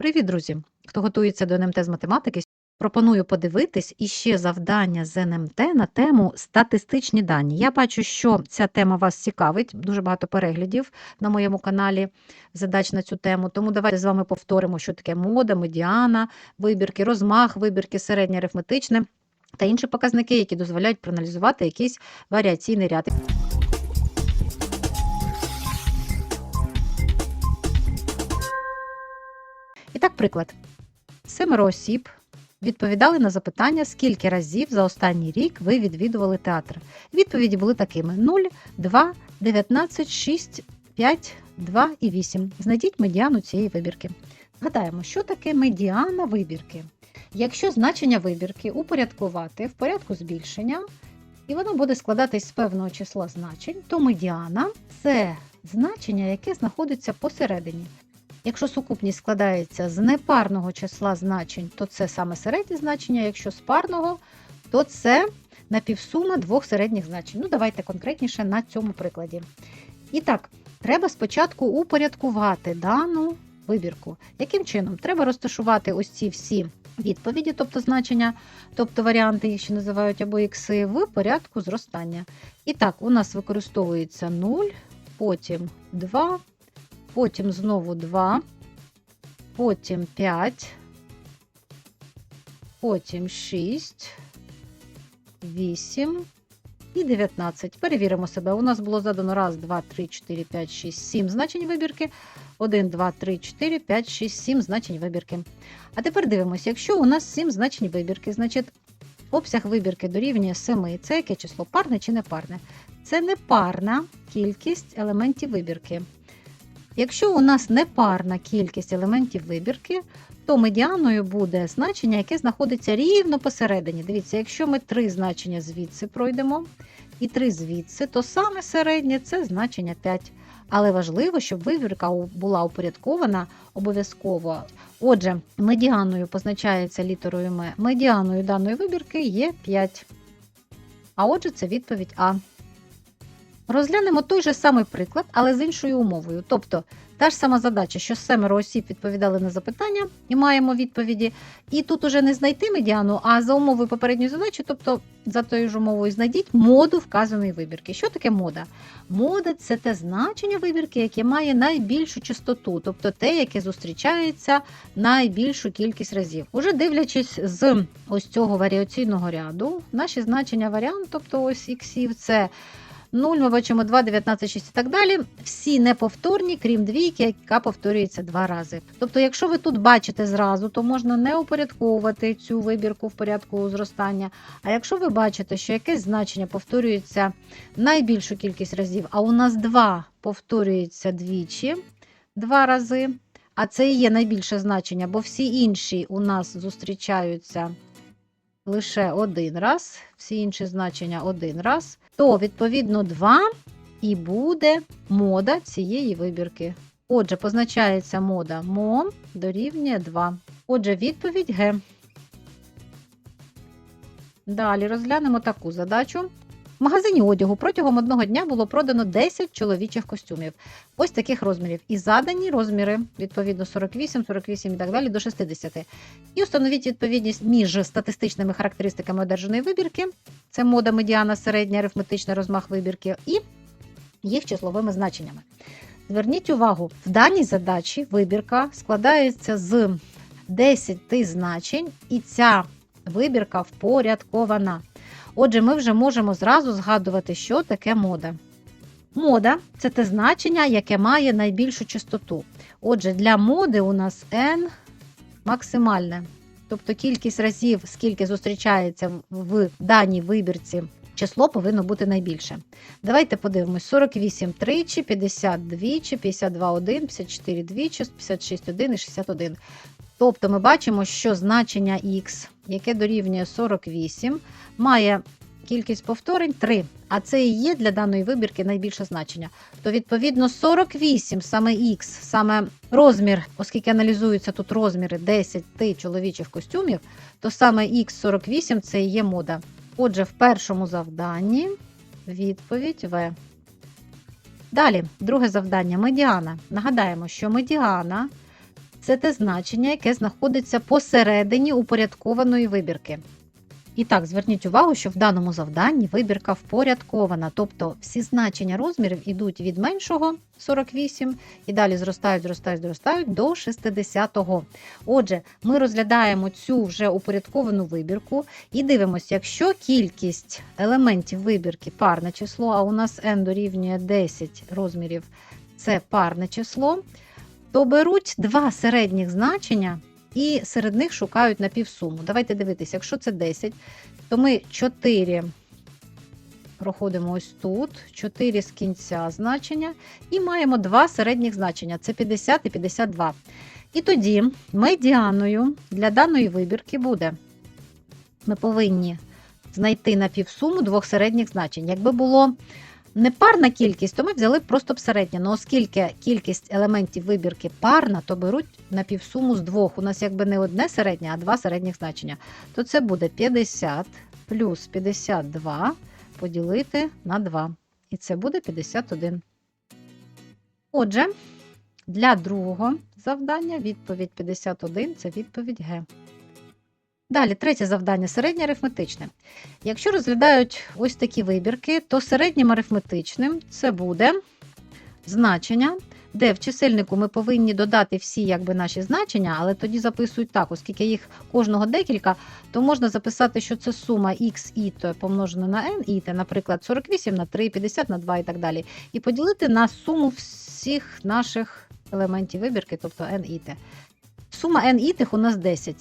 Привіт, друзі! Хто готується до НМТ з математики, пропоную подивитись іще завдання з НМТ на тему статистичні дані. Я бачу, що ця тема вас цікавить, дуже багато переглядів на моєму каналі задач на цю тему. Тому давайте з вами повторимо, що таке мода, медіана, вибірки, розмах, вибірки, середнє арифметичне та інші показники, які дозволяють проаналізувати якийсь варіаційний ряд. І так, приклад. Семеро осіб відповідали на запитання, скільки разів за останній рік ви відвідували театр. Відповіді були такими: 0, 2, 19, 6, 5, 2 і 8. Знайдіть медіану цієї вибірки. Згадаємо, що таке медіана вибірки. Якщо значення вибірки упорядкувати в порядку збільшення, і воно буде складатись з певного числа значень, то медіана це значення, яке знаходиться посередині. Якщо сукупність складається з непарного числа значень, то це саме середнє значення. Якщо з парного, то це напівсума двох середніх значень. Ну, давайте конкретніше на цьому прикладі. І так, треба спочатку упорядкувати дану вибірку. Яким чином? Треба розташувати ось ці всі відповіді, тобто значення, тобто варіанти, їх ще називають або ікси, в порядку зростання. І так, у нас використовується 0, потім 2 потім знову 2, потім 5, потім 6, 8 і 19. Перевіримо себе. У нас було задано 1, 2, 3, 4, 5, 6, 7 значень вибірки. 1, 2, 3, 4, 5, 6, 7 значень вибірки. А тепер дивимося, якщо у нас 7 значень вибірки, значить обсяг вибірки дорівнює 7. Це яке число? Парне чи не парне? Це непарна кількість елементів вибірки. Якщо у нас непарна кількість елементів вибірки, то медіаною буде значення, яке знаходиться рівно посередині. Дивіться, якщо ми три значення звідси пройдемо і три звідси, то саме середнє це значення 5. Але важливо, щоб вибірка була упорядкована обов'язково. Отже, медіаною позначається літерою М. Медіаною даної вибірки є 5. А отже, це відповідь А. Розглянемо той же самий приклад, але з іншою умовою. Тобто та ж сама задача, що семеро осіб відповідали на запитання і маємо відповіді. І тут уже не знайти медіану, а за умовою попередньої задачі, тобто за тою ж умовою, знайдіть моду вказаної вибірки. Що таке мода? Мода це те значення вибірки, яке має найбільшу частоту, тобто те, яке зустрічається найбільшу кількість разів. Уже дивлячись з ось цього варіаційного ряду, наші значення варіант, тобто ось іксів, це 0, ми бачимо 2, 19, 6 і так далі. Всі неповторні, крім двійки, яка повторюється два рази. Тобто, якщо ви тут бачите зразу, то можна не упорядковувати цю вибірку в порядку зростання. А якщо ви бачите, що якесь значення повторюється найбільшу кількість разів, а у нас 2 повторюється двічі, два рази. А це і є найбільше значення, бо всі інші у нас зустрічаються лише один раз, всі інші значення один раз, то, відповідно, 2 і буде мода цієї вибірки. Отже, позначається мода мо дорівнює 2. Отже, відповідь Г. Далі розглянемо таку задачу. В магазині одягу протягом одного дня було продано 10 чоловічих костюмів. Ось таких розмірів. І задані розміри, відповідно, 48, 48 і так далі до 60. І установіть відповідність між статистичними характеристиками одержаної вибірки. Це мода, медіана, середня, арифметичний розмах вибірки, і їх числовими значеннями. Зверніть увагу, в даній задачі вибірка складається з 10 значень, і ця вибірка впорядкована. Отже, ми вже можемо зразу згадувати, що таке мода. Мода це те значення, яке має найбільшу частоту. Отже, для моди у нас n максимальне. Тобто кількість разів, скільки зустрічається в даній вибірці, число повинно бути найбільше. Давайте подивимось: 48 тричі, 52 двічі, 52 1, 54 двічі, 56 1 і 61. Тобто ми бачимо, що значення х, яке дорівнює 48, має кількість повторень 3. А це і є для даної вибірки найбільше значення. То, відповідно, 48 саме х, саме розмір, оскільки аналізуються тут розміри 10 чоловічих костюмів, то саме х48 це і є мода. Отже, в першому завданні відповідь В. Далі, друге завдання медіана. Нагадаємо, що медіана це те значення, яке знаходиться посередині упорядкованої вибірки. І так, зверніть увагу, що в даному завданні вибірка впорядкована, тобто всі значення розмірів йдуть від меншого 48 і далі зростають, зростають, зростають до 60-го. Отже, ми розглядаємо цю вже упорядковану вибірку і дивимося, якщо кількість елементів вибірки парне число, а у нас n дорівнює 10 розмірів, це парне число, то беруть два середніх значення і серед них шукають напівсуму. Давайте дивитися, якщо це 10, то ми 4 проходимо ось тут, 4 з кінця значення, і маємо два середніх значення це 50 і 52. І тоді медіаною для даної вибірки буде. Ми повинні знайти напівсуму двох середніх значень. Якби було не парна кількість, то ми взяли просто б середнє. Ну, оскільки кількість елементів вибірки парна, то беруть напівсуму з двох. У нас якби не одне середнє, а два середніх значення. То це буде 50 плюс 52 поділити на 2. І це буде 51. Отже, для другого завдання відповідь 51 це відповідь Г. Далі, третє завдання середнє арифметичне. Якщо розглядають ось такі вибірки, то середнім арифметичним це буде значення, де в чисельнику ми повинні додати всі якби, наші значення, але тоді записують так, оскільки їх кожного декілька, то можна записати, що це сума x і помножена на n і наприклад, 48 на 3, 50 на 2 і так далі. І поділити на суму всіх наших елементів вибірки, тобто n і t. Сума n і тих у нас 10.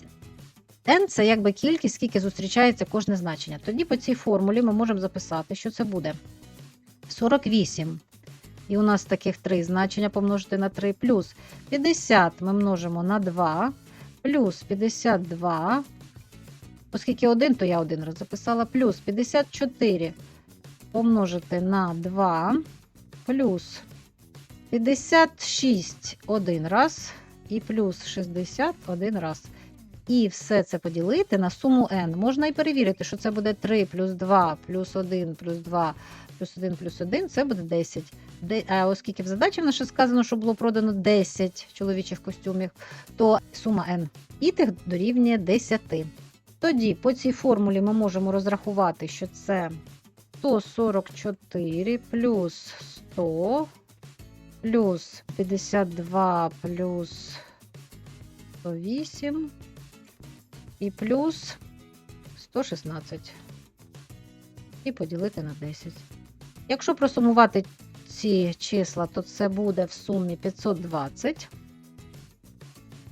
N це якби кількість, скільки зустрічається кожне значення. Тоді по цій формулі ми можемо записати, що це буде 48. І у нас таких три значення помножити на 3, плюс 50 ми множимо на 2, плюс 52. Оскільки 1, то я один раз записала, плюс 54 помножити на 2, плюс 56 один раз і плюс 60 один раз. І все це поділити на суму n. Можна і перевірити, що це буде 3 плюс 2 плюс 1 плюс 2 плюс 1 плюс 1 це буде 10. Де, а оскільки в задачі в нас ще сказано, що було продано 10 чоловічих костюмів, то сума n і тих дорівнює 10. Тоді по цій формулі ми можемо розрахувати, що це 144 плюс 100 плюс 52 плюс 108 і плюс 116. І поділити на 10. Якщо просумувати ці числа, то це буде в сумі 520.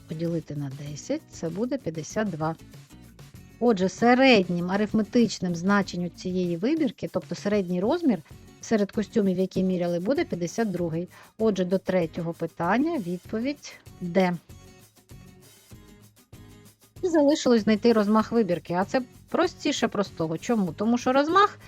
Поділити на 10, це буде 52. Отже, середнім арифметичним значенням цієї вибірки, тобто середній розмір серед костюмів, які міряли, буде 52. Отже, до третього питання відповідь Д. І залишилось знайти розмах вибірки. А це простіше простого. Чому? Тому що розмах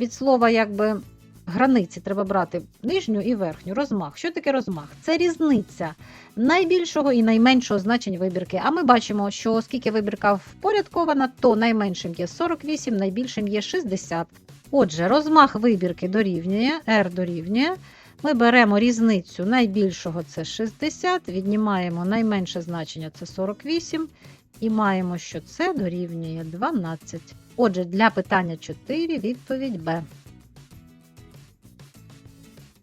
від слова якби границі треба брати нижню і верхню. Розмах. Що таке розмах? Це різниця найбільшого і найменшого значень вибірки. А ми бачимо, що оскільки вибірка впорядкована, то найменшим є 48, найбільшим є 60. Отже, розмах вибірки дорівнює, R дорівнює. Ми беремо різницю найбільшого це 60, віднімаємо найменше значення це 48. І маємо, що це дорівнює 12. Отже, для питання 4 відповідь Б.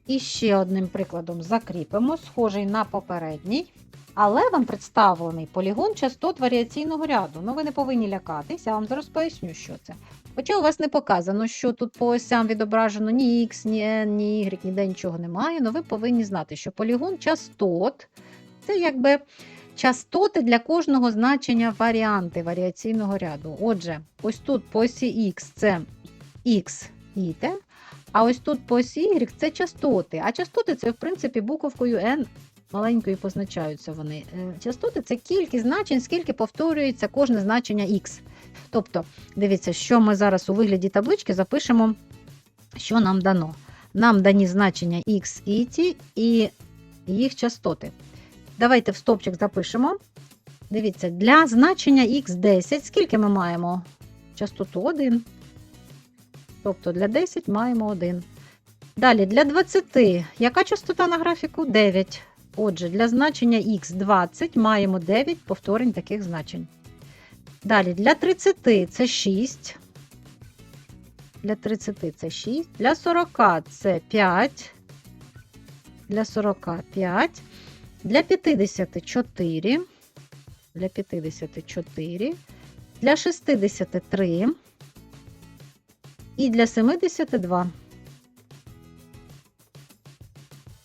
І ще одним прикладом закріпимо, схожий на попередній. Але вам представлений полігон частот варіаційного ряду. Ну, ви не повинні лякатись, я вам зараз поясню, що це. Хоча у вас не показано, що тут по осям відображено ні X, ні N, ні Y, ніде нічого немає, але ви повинні знати, що полігон частот це якби частоти для кожного значення варіанти варіаційного ряду. Отже, ось тут по осі X це X і T, а ось тут по осі Y це частоти. А частоти це, в принципі, буковкою N маленькою позначаються вони. Е, Частоти це кількість значень, скільки повторюється кожне значення X. Тобто, дивіться, що ми зараз у вигляді таблички запишемо, що нам дано. Нам дані значення X і T і їх частоти. Давайте в стопчик запишемо. Дивіться, для значення Х10, скільки ми маємо? Частоту 1. Тобто для 10 маємо 1. Далі для 20. Яка частота на графіку? 9. Отже, для значення х 20 маємо 9 повторень таких значень. Далі для 30 це 6. Для 30 це 6. Для 40 це 5. Для 45. Для 50 4. Для 50 4. Для 60 3. І для 70 2.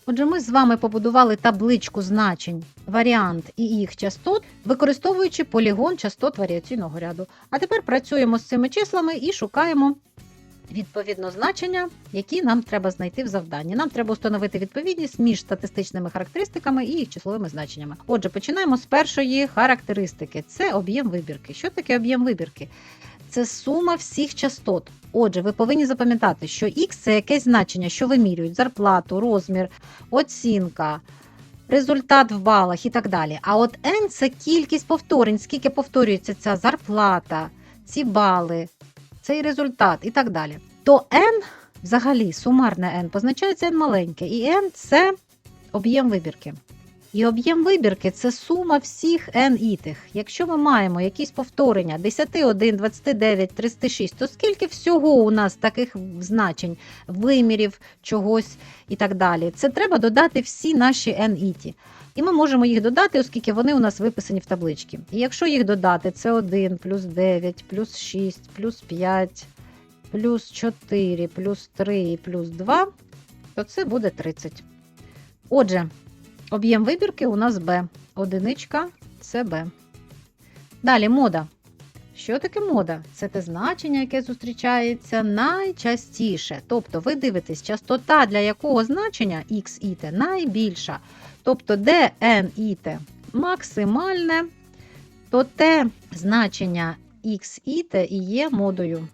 Отже, ми з вами побудували табличку значень, варіант і їх частот, використовуючи полігон частот варіаційного ряду. А тепер працюємо з цими числами і шукаємо відповідно значення, які нам треба знайти в завданні. Нам треба встановити відповідність між статистичними характеристиками і їх числовими значеннями. Отже, починаємо з першої характеристики: це об'єм вибірки. Що таке об'єм вибірки? Це сума всіх частот. Отже, ви повинні запам'ятати, що X це якесь значення, що вимірюють зарплату, розмір, оцінка, результат в балах і так далі. А от N це кількість повторень, скільки повторюється ця зарплата, ці бали, цей результат і так далі. То N, взагалі, сумарне N, позначається N маленьке, і N це об'єм вибірки. І об'єм вибірки це сума всіх n ітих. Якщо ми маємо якісь повторення 10, 1, 29, 36, то скільки всього у нас таких значень, вимірів чогось і так далі. Це треба додати всі наші n іті. І ми можемо їх додати, оскільки вони у нас виписані в табличці. І якщо їх додати, це 1, плюс 9, плюс 6, плюс 5, плюс 4, плюс 3 і плюс 2, то це буде 30. Отже, Об'єм вибірки у нас Б. Одиничка це Б. Далі мода. Що таке мода? Це те значення, яке зустрічається найчастіше. Тобто, ви дивитесь, частота для якого значення X іте найбільша. Тобто, де N іте максимальне, то те значення X іте і є модою.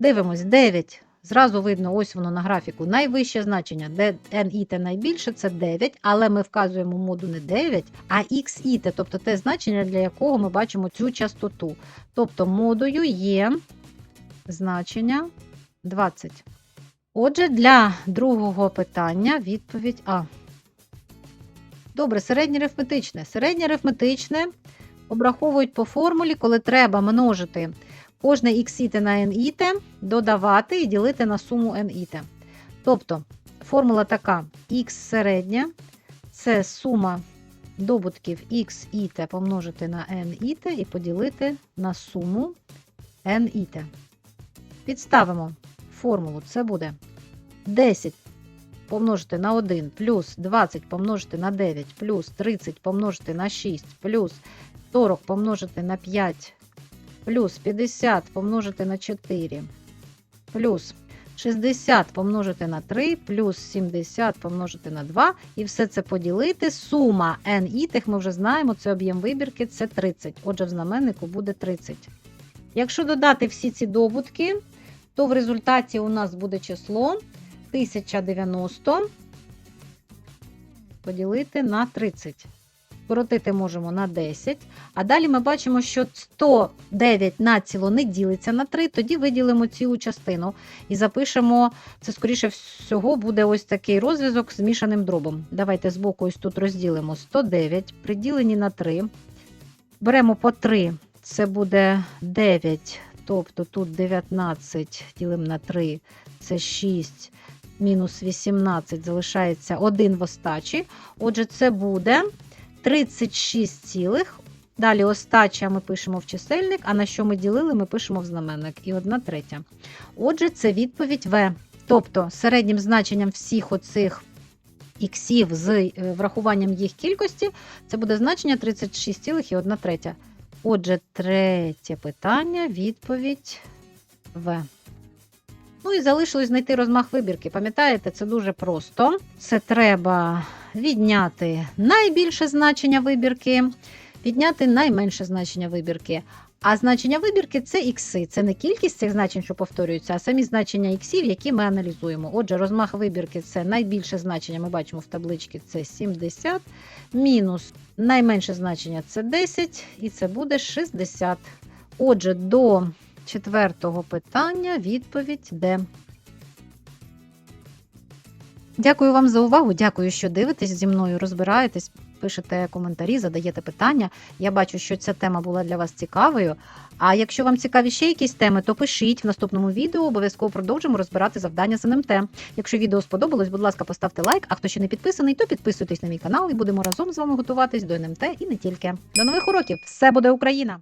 Дивимось 9. Зразу видно, ось воно на графіку. Найвище значення, де NIT найбільше, це 9, але ми вказуємо моду не 9, а XIT, тобто те значення, для якого ми бачимо цю частоту. Тобто модою є значення 20. Отже, для другого питання відповідь А. Добре, середнє арифметичне. Середнє арифметичне обраховують по формулі, коли треба множити. Кожне іксіте на ніте додавати і ділити на суму ніте. Тобто формула така: х середня це сума добутків x іте помножити на n іте і поділити на суму n іте. Підставимо формулу, це буде 10 помножити на 1 плюс 20 помножити на 9 плюс 30 помножити на 6 плюс 40 помножити на 5 плюс 50 помножити на 4, плюс 60 помножити на 3, плюс 70 помножити на 2, і все це поділити. Сума n ітих, ми вже знаємо, це об'єм вибірки, це 30. Отже, в знаменнику буде 30. Якщо додати всі ці добутки, то в результаті у нас буде число 1090 поділити на 30 скоротити можемо на 10. А далі ми бачимо, що 109 націло не ділиться на 3, тоді виділимо цілу частину і запишемо, це, скоріше всього, буде ось такий розв'язок з мішаним дробом. Давайте збоку ось тут розділимо 109, приділені на 3. Беремо по 3, це буде 9, тобто тут 19 ділимо на 3, це 6. Мінус 18 залишається 1 в остачі. Отже, це буде 36, цілих. далі остача ми пишемо в чисельник, а на що ми ділили, ми пишемо в знаменник. І 1 третя. Отже, це відповідь В. Тобто середнім значенням всіх оцих іксів з е, врахуванням їх кількості, це буде значення 36,1 третя. Отже, третє питання, відповідь В. Ну і залишилось знайти розмах вибірки. Пам'ятаєте, це дуже просто. Це треба відняти найбільше значення вибірки, відняти найменше значення вибірки. А значення вибірки це ікси. Це не кількість цих значень, що повторюються, а самі значення іксів, які ми аналізуємо. Отже, розмах вибірки це найбільше значення, ми бачимо в табличці це 70, мінус найменше значення це 10, і це буде 60. Отже, до четвертого питання відповідь Д. Дякую вам за увагу. Дякую, що дивитесь зі мною, розбираєтесь, пишете коментарі, задаєте питання. Я бачу, що ця тема була для вас цікавою. А якщо вам цікаві ще якісь теми, то пишіть в наступному відео. Обов'язково продовжимо розбирати завдання з НМТ. Якщо відео сподобалось, будь ласка, поставте лайк. А хто ще не підписаний, то підписуйтесь на мій канал і будемо разом з вами готуватись до НМТ і не тільки. До нових уроків! Все буде Україна!